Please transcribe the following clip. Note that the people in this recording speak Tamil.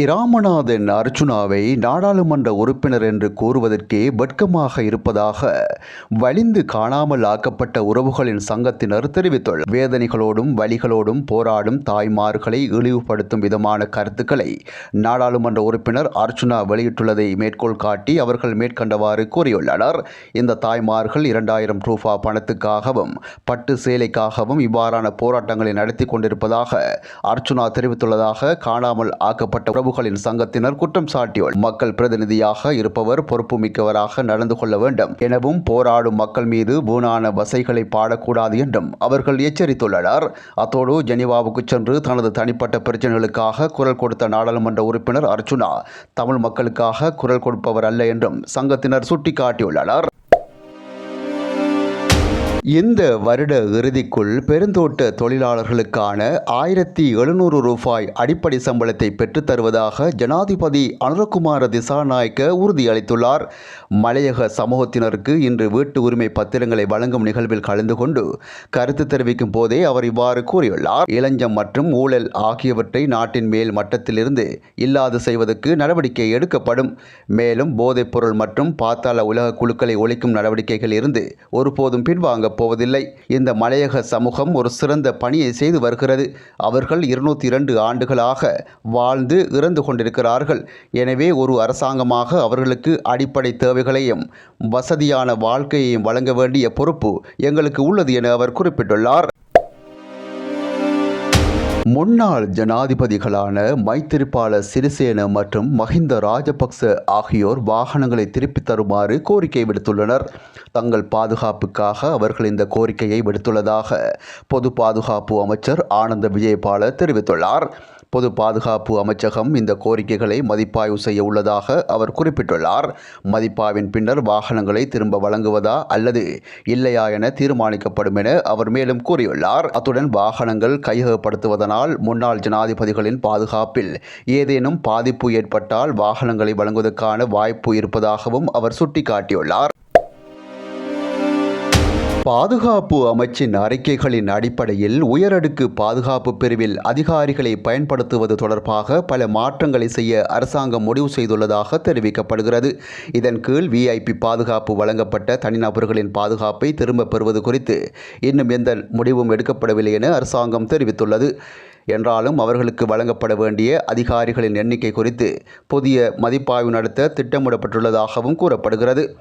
இராமநாதன் அர்ச்சுனாவை நாடாளுமன்ற உறுப்பினர் என்று கூறுவதற்கே வெட்கமாக இருப்பதாக வலிந்து காணாமல் ஆக்கப்பட்ட உறவுகளின் சங்கத்தினர் தெரிவித்துள்ளனர். வேதனைகளோடும் வலிகளோடும் போராடும் தாய்மார்களை இழிவுபடுத்தும் விதமான கருத்துக்களை நாடாளுமன்ற உறுப்பினர் அர்ச்சுனா வெளியிட்டுள்ளதை மேற்கோள் காட்டி அவர்கள் மேற்கண்டவாறு கூறியுள்ளனர். இந்த தாய்மார்கள் இரண்டாயிரம் ரூபா பணத்துக்காகவும் பட்டு சேலைக்காகவும் இவ்வாறான போராட்டங்களை நடத்தி கொண்டிருப்பதாக அர்ச்சுனா தெரிவித்துள்ளதாக காணாமல் ஆக்கப்பட்ட உறவுகளின் சங்கத்தினர் குற்றம் சாட்டியுள்ளனர் மக்கள் பிரதிநிதியாக இருப்பவர் பொறுப்புமிக்கவராக நடந்து கொள்ள வேண்டும். எனவும் போராடும் மக்கள் மீது வீணான வசைகளை பாடக்கூடாது என்றும் அவர்கள் எச்சரித்துள்ளனர். அத்தோடு ஜெனிவாவுக்கு சென்று தனது தனிப்பட்ட பிரச்சனைகளுக்காக குரல் கொடுத்த நாடாளுமன்ற உறுப்பினர் அர்ச்சுனா தமிழ் மக்களுக்காக குரல் கொடுப்பவர் அல்ல என்றும் சங்கத்தினர் சுட்டிக்காட்டியுள்ளனர். இந்த வருட இறுதிக்குள் பெருந்தோட்ட தொழிலாளர்களுக்கான ஆயிரத்தி எழுநூறு ரூபாய் அடிப்படை சம்பளத்தை பெற்றுத் தருவதாக ஜனாதிபதி அனுரகுமார திசாநாயக்க உறுதியளித்துள்ளார். மலையக சமூகத்தினருக்கு இன்று வீட்டு உரிமை பத்திரங்களை வழங்கும் நிகழ்வில் கலந்து கொண்டு கருத்து தெரிவிக்கும் போதே அவர் இவ்வாறு கூறியுள்ளார். இளஞ்சம் மற்றும் ஊழல் ஆகியவற்றை நாட்டின் மேல் மட்டத்திலிருந்து இல்லாது செய்வதற்கு நடவடிக்கை எடுக்கப்படும். மேலும் போதைப்பொருள் மற்றும் பாத்தாள உலக குழுக்களை ஒழிக்கும் நடவடிக்கைகள் இருந்து ஒருபோதும் பின்வாங்க போவதில்லை. இந்த மலையக சமூகம் ஒரு சிறந்த பணியை செய்து வருகிறது. அவர்கள் இருநூத்தி இரண்டு ஆண்டுகளாக வாழ்ந்து இறந்து கொண்டிருக்கிறார்கள். எனவே ஒரு அரசாங்கமாக அவர்களுக்கு அடிப்படை தேவைகளையும் வசதியான வாழ்க்கையையும் வழங்க வேண்டிய பொறுப்பு எங்களுக்கு உள்ளது என அவர் குறிப்பிட்டுள்ளார். முன்னாள் ஜனாதிபதிகளான மைத்திரிபால சிறிசேன மற்றும் மஹிந்த ராஜபக்ச ஆகியோர் வாகனங்களை திருப்பித் தருமாறு கோரிக்கை விடுத்துள்ளனர். தங்கள் பாதுகாப்புக்காக அவர்கள் இந்த கோரிக்கையை விடுத்துள்ளதாக பொது பாதுகாப்பு அமைச்சர் ஆனந்த விஜயபால தெரிவித்துள்ளார். பொது பாதுகாப்பு அமைச்சகம் இந்த கோரிக்கைகளை மதிப்பாய்வு செய்ய உள்ளதாக அவர் குறிப்பிட்டுள்ளார். மதிப்பாய்வின் பின்னர் வாகனங்களை திரும்ப வழங்குவதா அல்லது இல்லையா என தீர்மானிக்கப்படும் என அவர் மேலும் கூறியுள்ளார். அத்துடன் வாகனங்கள் கையகப்படுத்துவதனால் முன்னாள் ஜனாதிபதிகளின் பாதுகாப்பில் ஏதேனும் பாதிப்பு ஏற்பட்டால் வாகனங்களை வழங்குவதற்கான வாய்ப்பு இருப்பதாகவும் அவர் சுட்டிக்காட்டியுள்ளார். பாதுகாப்பு அமைச்சின் அறிக்கைகளின் அடிப்படையில் உயரடுக்கு பாதுகாப்பு பிரிவில் அதிகாரிகளை பயன்படுத்துவது தொடர்பாக பல மாற்றங்களை செய்ய அரசாங்கம் முடிவு செய்துள்ளதாக தெரிவிக்கப்படுகிறது. இதன் கீழ் விஐபி பாதுகாப்பு வழங்கப்பட்ட தனிநபர்களின் பாதுகாப்பை திரும்பப் பெறுவது குறித்து இன்னும் எந்த முடிவும் எடுக்கப்படவில்லை என அரசாங்கம் தெரிவித்துள்ளது. என்றாலும் அவர்களுக்கு வழங்கப்பட வேண்டிய அதிகாரிகளின் எண்ணிக்கை குறித்து புதிய மதிப்பாய்வு நடத்த திட்டமிடப்பட்டுள்ளதாகவும் கூறப்படுகிறது.